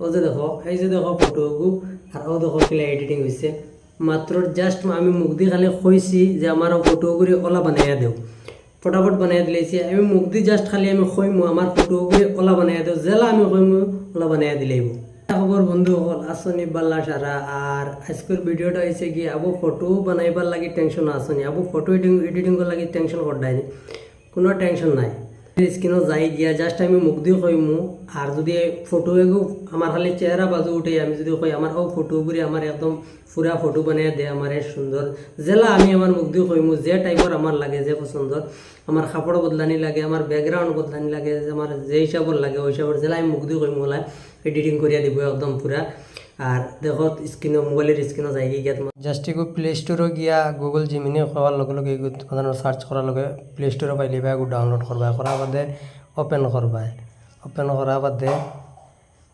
ও যে দেখো, এই যে দেখো ফটোগু আর ও দেখো কিলা এডিটিং হয়েছে মাত্র জাস্ট আমি মুখ দিয়ে খালি কইছি যে আমার ফটোগুলি ওলা বানাইয়া দেও। ফটাফট বানাই দিলেছি আমি মুখ দিয়ে জাস্ট খালি আমি কইমু আমার ফটোগুলি ওলা বানাইয়া দেও। জেলা আমি কইমু ওলা বানাইয়া দিলেইব খবর বন্ধু হল আসনি বাল্লা সারা আর আজকের ভিডিওটা হয়েছে কি, আবু ফটো বানাইবার লাগি টেনশন আসনি আবু ফটো এডিটিং এডিটিং লাগি টেনশন করডাইনি কোনো টেনশন নাই। স্ক্রিনও যাই গিয়া জাস্ট আমি মুখ দিয়ে কইমু আর যদি ফটো এগো আমার খালি চেহারা বাজু উঠে, আমি যদি কই আমার ও ফটোগুলি আমার একদম পুরা ফটো বানিয়ে দে আমার সুন্দর জেলা আমি আমার মুখ দিয়ে কইমু যে টাইপের আমার লাগে, যে পছন্দর আমার কাপড় বদলানি লাগে আমার ব্যাকগ্রাউন্ড বদলানি লাগে আমার যে হিসাবর লাগে, ওই হিসাবের জেলা আমি মুখ দিয়ে কইমু এডিটিং করিয়া দিব একদম পুরা আর দেখো স্ক্রিনও মোবাইলের স্ক্রিনও যাই গিয়া জাস্ট একটু প্লে স্টোরও গিয়া গুগল জিমিনে খাওয়ার লগে লগে এগু তোমাদের সার্চ করার লগে প্লে স্টোরে পাইলে বা ডাউনলোড করবা করা বাদে ওপেন করবা ওপেন করা বাদে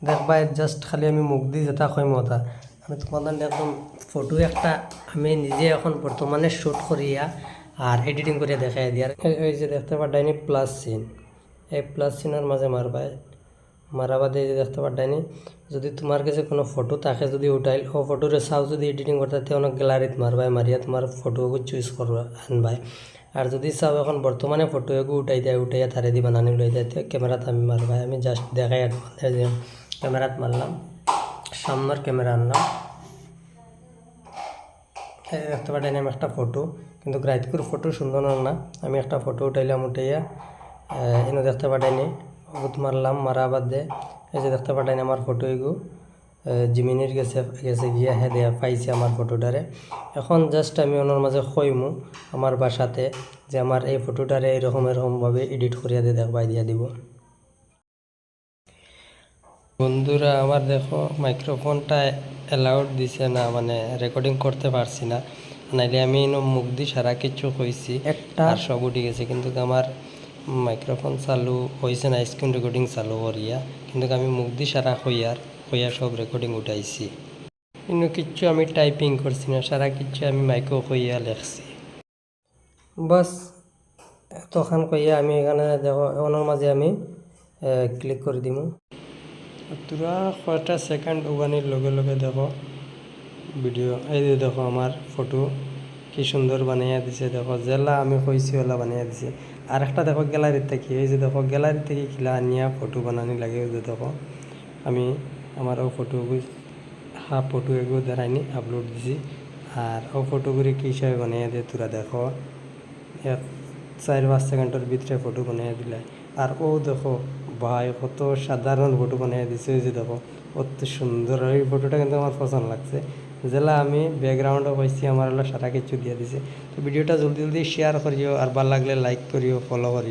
দেখবা জাস্ট খালি আমি মুখ দিয়ে যেটা কইম ওটা আমি তোমাদের একদম ফটো একটা আমি নিজে এখন বর্তমানে শ্যুট করিয়া আর এডিটিং করিয়া দেখাই দিয়ার এই যে দেখতে পারডাইনি প্লাস সিন এই প্লাস সিনের মাঝে মারবাই মারা বাদে এই যে দেখতে পারডাইনি যদি তোমার কাছে কোনো ফটো থাকে যদি উঠাইল ও ফটোরে চাও যদি এডিটিং করতে তে অনেক গ্যালারিত মারবাই, মারিয়া তোমার ফটোগু চুজ করবা, আনবাই। আর যদি চাও এখন বর্তমানে ফটো এগু উঠাই দেয়, উঠাইয়া তারে দিবা নানি উঠাই দেয় ক্যামেরাত আমি মারবাই আমি জাস্ট দেখাই ক্যামেরাত মারলাম সামনের ক্যামেরা আনলাম। দেখতে পারেন আমি একটা ফটো কিন্তু গ্রাইতকুর ফটো সুন্দর না। আমি একটা ফটো উঠাইলাম, উঠাইয়া এনে দেখতে পাঠাইনি বহুত মারলাম মারা বাদ দে। এই যে দেখতে পাঠাইনি আমার ফটো এগু। জিমিনির গেছে গেছে গিয়া হে দেয়া পাইছে আমার ফটোটারে এখন জাস্ট আমি ওনার মাঝে কইমু আমার বাসাতে যে আমার এই ফটোটারে এরকম এরকমভাবে এডিট করিয়া দিয়ে দেখবাই দিয়া দিব। বন্ধুরা আমার দেখো মাইক্রোফোনটা অ্যালাউড দিছে না মানে রেকর্ডিং করতে পারছি না। নাইলে আমি মুখ দিয়ে সারা কিছু কইছি একটা আর সব উঠে গেছে কিন্তু আমার মাইক্রোফোন চালু হয়েছে না স্ক্রিন রেকর্ডিং চালু করিয়া কিন্তু আমি মুখ দিয়ে সারা কইয়ার কইয়া সব রেকর্ডিং উঠাইছি। কিন্তু কিচ্ছু আমি টাইপিং করছি না সারা কিচ্ছু আমি মাইকো কইয়া লেখছি। বাস তখন কইয়া আমি এখানে দেখো ওনার মাঝে আমি ক্লিক করে দিমু। তোরা কয়টা সেকেন্ড উগানির লগে লগে দেখো ভিডিও এই দেখো আমার ফটো কি সুন্দর বানিয়ে দিছে, দেখো, জেলা আমি কইছি ওলা বানিয়ে দিছে। আর একটা দেখো গ্যালারির থেকে, এই যে দেখো গ্যালারি থেকে খিলা আনিয়া ফটো বানানি লাগে যে দেখো। আমি আমার ও ফটো হাফ ফটো এগুলো দেখাইনি আপলোড দিছি। আর ও ফটোগুলি কী হিসাবে বানিয়ে দিয়ে তোরা দেখো। এক, চার, পাঁচ সেকেন্ডের ভিতরে ফটো বানিয়ে দিলে। আর ও দেখো, ভাই, কত সাধারণ ফটো বানিয়ে দিছে যে দেখো অত সুন্দর। এই ফটোটা কিন্তু আমার পছন্দ লাগছে। জেলা আমি ব্যাকগ্রাউন্ডও পাইছি, আমার সারা কিছু দিয়ে দিছে। তো ভিডিওটা জলদি জলদি শেয়ার করিও, আর ভালো লাগলে লাইক করিও ফলো করিও।